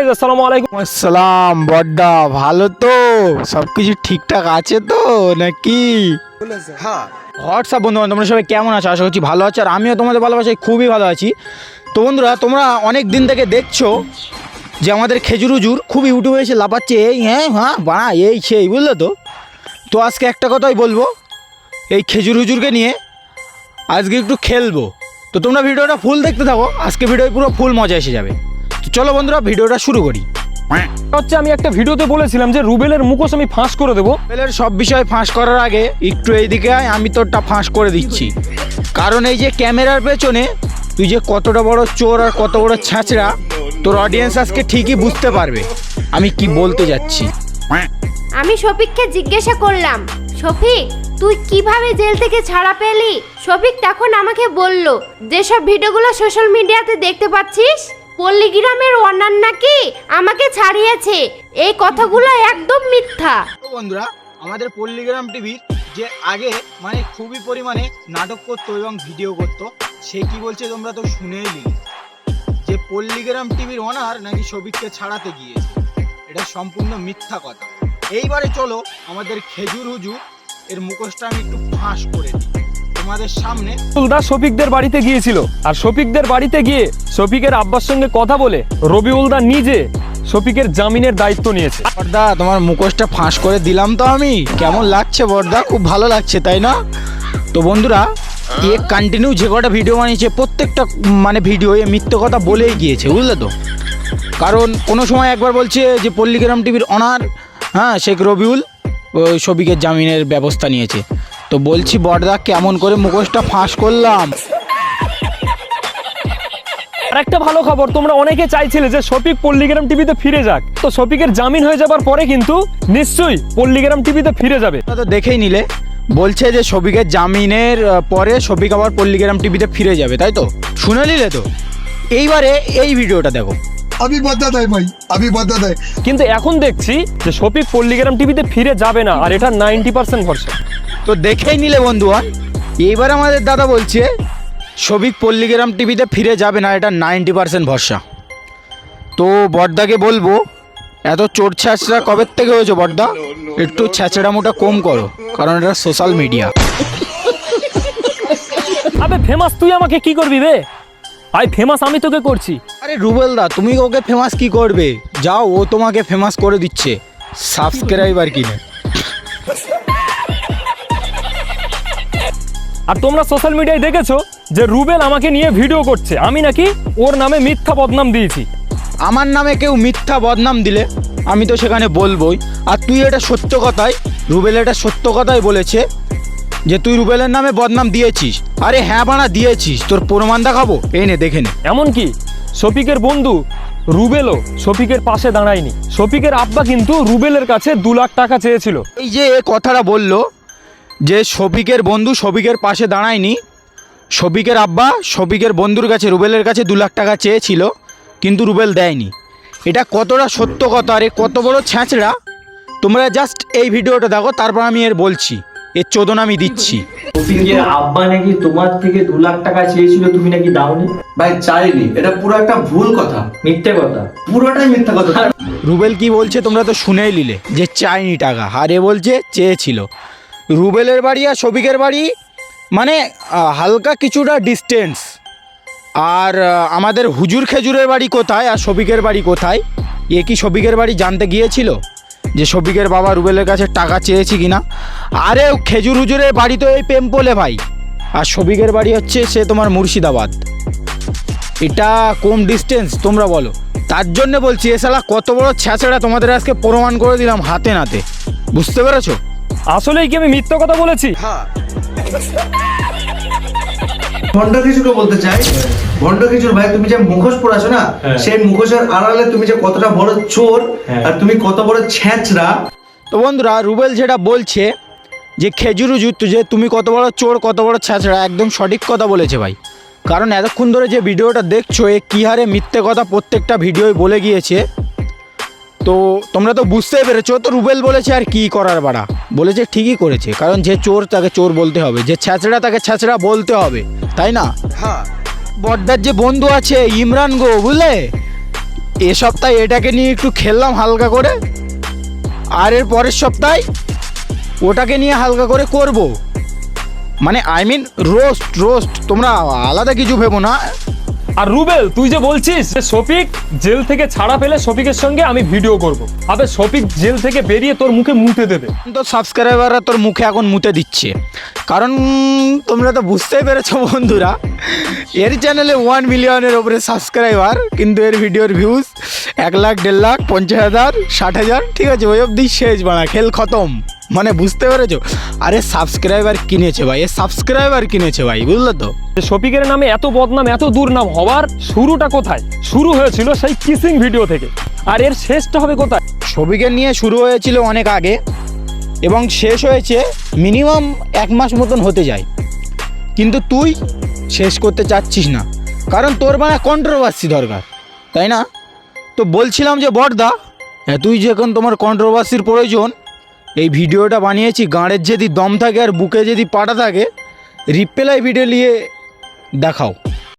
আসসালামু আলাইকুম। আসসালাম, বড্ডা, ভালো তো? সব কিছু ঠিকঠাক আছে তো, নাকি? হ্যাঁ হোয়াটসঅ্যাপ বন্ধু তোমরা সবাই কেমন আছো? আশা করছি ভালো আছো, আর আমিও তোমাদের ভালোবাসায় খুবই ভালো আছি। তো বন্ধুরা, তোমরা অনেক দিন থেকে দেখছ যে আমাদের খেজুর উজুর খুব ইউটিউবে এসে লাপাচ্ছে এই হ্যাঁ হ্যাঁ বাড়া, এই সেই, বুঝলে তো? তো আজকে একটা কথাই বলব, এই খেজুর হুজুরকে নিয়ে আজকে একটু খেলব। তো তোমরা ভিডিওটা ফুল দেখতে থাকো, আজকে ভিডিও পুরো ফুল মজা এসে যাবে। চলো বন্ধুরা, ভিডিওটা শুরু করি। হচ্ছে আমি একটা ভিডিওতে বলেছিলাম যে রুবেলের মুখোশ আমি ফাঁস করে দেবো। রুবেলের সব বিষয় ফাঁস করার আগে একটু এইদিকে আয়, আমি তোরটা ফাঁস করে দিচ্ছি। কারণ এই যে ক্যামেরার পেছনে তুই যে কতটা বড় চোর আর কত বড় ছ্যাঁচড়া তোর অডিয়েন্স আজকে ঠিকই বুঝতে পারবে। আমি কি বলতে যাচ্ছি? আমি শফিককে জিজ্ঞাসা করলাম, শফিক, তুই কীভাবে জেল থেকে ছাড়া পেলি? শফিক তখন আমাকে বলল, যেসব ভিডিওগুলো সোশ্যাল মিডিয়াতে দেখতে পাচ্ছিস? পল্লীগ্রামের অন্যান্য নাকি আমাকে ছাড়িয়েছে? এই কথাগুলো একদম মিথ্যা। বন্ধুরা, আমাদের পল্লীগ্রাম টিভির যে আগে মানে খুবই পরিমাণে নাটক করতো এবং ভিডিও করতো, সে কি বলছে তোমরা তো শুনেই যে পল্লীগ্রাম টিভির ওনার নাকি সবিককে ছাড়াতে গিয়েছে। এটা সম্পূর্ণ মিথ্যা কথা। এইবারে চলো আমাদের খেজুর হুজুর, এর মুখোশটা আমি একটু ফাঁস করে দিই। তোমাদের সামনে। দা শফিকদের বাড়িতে গিয়েছিল। আর শফিকদের বাড়িতে গিয়ে শফিকের আব্বার সঙ্গে কথা বলে রবিউলদা নিজে শফিকের জামিনের দায়িত্ব নিয়েছে। বর্দা তোমার মুখোশটা ফাঁস করে দিলাম তো আমি। কেমন লাগছে বর্দা খুব ভালো লাগছে তাই না? তো বন্ধুরা এ কন্টিনিউ যে কটা ভিডিও বানিয়েছে প্রত্যেকটা মানে ভিডিও এ মিথ্যে কথা বলেই গিয়েছে বুঝলে তো? কারণ কোনো সময় একবার বলছে যে পল্লীগ্রাম টিভির অনার হ্যাঁ শেখ রবিউল শফিকের জামিনের ব্যবস্থা নিয়েছে। তো বলছি বড়দা কেমন করে মুখোশটা ফাঁস করলাম? আরেকটা ভালো খবর তোমরা অনেকে চাইছিলে যে শফিক পল্লিগ্রাম টিভিতে ফিরে যাক। তো শফিকের জামিন হয়ে যাবার পরে কিন্তু নিশ্চয়ই পল্লিগ্রাম টিভিতে ফিরে যাবে। তো দেখেই নিলে। বলছে যে শফিকের জামিনের পরে শফিক আবার পল্লিগ্রাম টিভিতে ফিরে যাবে তাই তো? শুনে নিলে তো? এইবারে এই ভিডিওটা দেখো। আমি বাধা দেয় ভাই আমি বাধা দেয় কিন্তু এখন দেখছি যে শফিক পল্লিগ্রাম টিভিতে ফিরে যাবে না আর এটা নাইনটি পার্সেন্ট ভরসা। তো দেখেই নিলে বন্ধুগণ এইবার আমাদের দাদা বলছে শফিক পল্লীগ্রাম টিভিতে ফিরে যাবে না এটা নাইনটি পার্সেন্ট ভরসা। তো বর্দাকে বলব এত চোর ছ্যাঁচড়া কবের থেকে হয়েছে বর্দা? একটু ছ্যাঁচড়ামোটা কম করো কারণ এটা সোশ্যাল মিডিয়া আবে ফেমাস তুই আমাকে কি করবি বে আই ফেমাস আমি তোকে করছি। আরে রুবেল দা তুমি ওকে ফেমাস কি করবে? যাও ও তোমাকে ফেমাস করে দিচ্ছে। সাবস্ক্রাইবার কিনে। আর তোমরা সোশ্যাল মিডিয়ায় দেখেছ যে রুবেল আমাকে নিয়ে ভিডিও করছে। আমি নাকি ওর নামে মিথ্যা বদনাম দিয়েছি। আমার নামে কেউ মিথ্যা বদনাম দিলে আমি তো সেখানে বলবোই। আর তুই এটা সত্য কথাই রুবেল এটা সত্য কথাই বলেছে যে তুই রুবেলের নামে বদনাম দিয়েছিস। আরে হ্যাঁ বানা দিয়েছিস। তোর প্রমাণ দেখাবো? এই নে দেখে নে। এমনকি শফিকের বন্ধু রুবেলও শফিকের পাশে দাঁড়ায়নি। শফিকের আব্বা কিন্তু রুবেলের কাছে দু লাখ টাকা চেয়েছিল। এই যে এ কথাটা বলল যে শফিকের বন্ধু শফিকের পাশে দাঁড়ায়নি শফিকের আব্বা শফিকের বন্ধুর কাছে রুবেলের কাছে দু লাখ টাকা চেয়েছিল কিন্তু রুবেল দেয়নি। এটা কতটা সত্য কথা আরে কত বড় ছ্যাঁচড়া। তোমরা জাস্ট এই ভিডিওটা দেখো তারপর আমি এর বলছি এর চোদন আমি দিচ্ছি। শফিকের আব্বা নাকি তোমার থেকে দু লাখ টাকা চেয়েছিল তুমি নাকি দাওনি? ভাই চাইনি। এটা পুরো একটা ভুল কথা। মিথ্যে কথা। পুরোটাই মিথ্যা কথা। রুবেল কি বলছে তোমরা তো শুনেই নিলে যে চাইনি টাকা আর এ বলছে চেয়েছিল। রুবেলের বাড়ি আর শফিকের বাড়ি মানে হালকা কিছুটা ডিস্টেন্স আর আমাদের হুজুর খেজুরের বাড়ি কোথায় আর শফিকের বাড়ি কোথায়? এ কি শফিকের বাড়ি জানতে গিয়েছিল? যে শফিকের বাবা রুবেলের কাছে টাকা চেয়েছি কিনা? আরে, খেজুর হুজুরের বাড়ি তো এই পেম্পলে ভাই। আর শফিকের বাড়ি হচ্ছে সে তোমার মুর্শিদাবাদ। এটা কম ডিস্টেন্স তোমরা বলো। তার জন্য বলছি, এ কত বড় ছ্যাঁচড়া তোমাদের আজকে প্রমাণ করে দিলাম হাতে নাতে। বুঝতে পেরেছ? আসলেই কি আমি মিথ্যা কথা বলেছি? ভণ্ড খিচুড়কে বলতে চাই। ভণ্ড খিচুড় ভাই তুমি যে মুখোশ পড়াছো না হ্যাঁ। সেই মুখোশের আড়ালে তুমি যে কতটা বড় চোর হ্যাঁ। আর তুমি কত বড় ছ্যাঁচড়া। তো বন্ধুরা রুবেল যেটা বলছে যে খেজুর যে তুমি কত বড় চোর কত বড় ছ্যাঁচড়া একদম সঠিক কথা বলেছে ভাই। কারণ এতক্ষণ ধরে যে ভিডিওটা দেখছ এ কী হারে মিথ্যে কথা প্রত্যেকটা ভিডিওয় বলে গিয়েছে। তো তোমরা তো বুঝতেই পেরেছ তো রুবেল বলেছে আর কি করার বাড়া? বলেছে ঠিকই করেছে কারণ যে চোর তাকে চোর বলতে হবে যে ছ্যাঁচড়া তাকে ছ্যাঁচড়া বলতে হবে তাই না? হ্যাঁ। বড়দার যে বন্ধু আছে ইমরান গো বুঝলে? এ সপ্তাহে এটাকে নিয়ে একটু খেললাম হালকা করে আর এর পরের সপ্তাহে ওটাকে নিয়ে হালকা করে করব। মানে আই মিন রোস্ট রোস্ট তোমরা আলাদা কিছু ভেবো না। আর রুবেল, তুই যে বলছিস যে শফিক জেল থেকে ছাড়া পেলে শফিকের সঙ্গে আমি ভিডিও করব। আবে শফিক জেল থেকে বেরিয়ে তোর মুখে মুতে দেবে। তোর সাবস্ক্রাইবাররা তোর মুখে এখন মুতে দিচ্ছে। কারণ তোমরা তো বুঝতেই পেরেছ বন্ধুরা এর চ্যানেলে ওয়ান মিলিয়নের ওপরে সাবস্ক্রাইবার কিন্তু এর ভিডিওর ভিউজ এক লাখ দেড় লাখ পঞ্চাশ হাজার ষাট হাজার ঠিক আছে ওই অবধি শেষ বানা খেল খতম। মানে বুঝতে পেরেছ? আরে সাবস্ক্রাইবার কিনেছে ভাই এ সাবস্ক্রাইবার কিনেছে ভাই বুঝলে তো? শফিকের নামে এত বদনাম এত দুর্নাম হওয়ার শুরুটা কোথায়? শুরু হয়েছিল সেই কিসিং ভিডিও থেকে। আর এর শেষটা হবে কোথায়? ছবিকে নিয়ে শুরু হয়েছিল অনেক আগে এবং শেষ হয়েছে মিনিমাম এক মাস মতন হতে যায়। কিন্তু তুই শেষ করতে চাচ্ছিস না। কারণ তোর মানে কন্ট্রোভার্সি দরকার, তাই না? তো বলছিলাম যে বড়দা তুই এখন তোমার কন্ট্রোভার্সির প্রয়োজন, এই ভিডিওটা বানিয়েছি, গাঁড়ের যদি দম থাকে আর বুকে যদি পাটা থাকে রিপ্লাই ভিডিও নিয়ে দেখাও।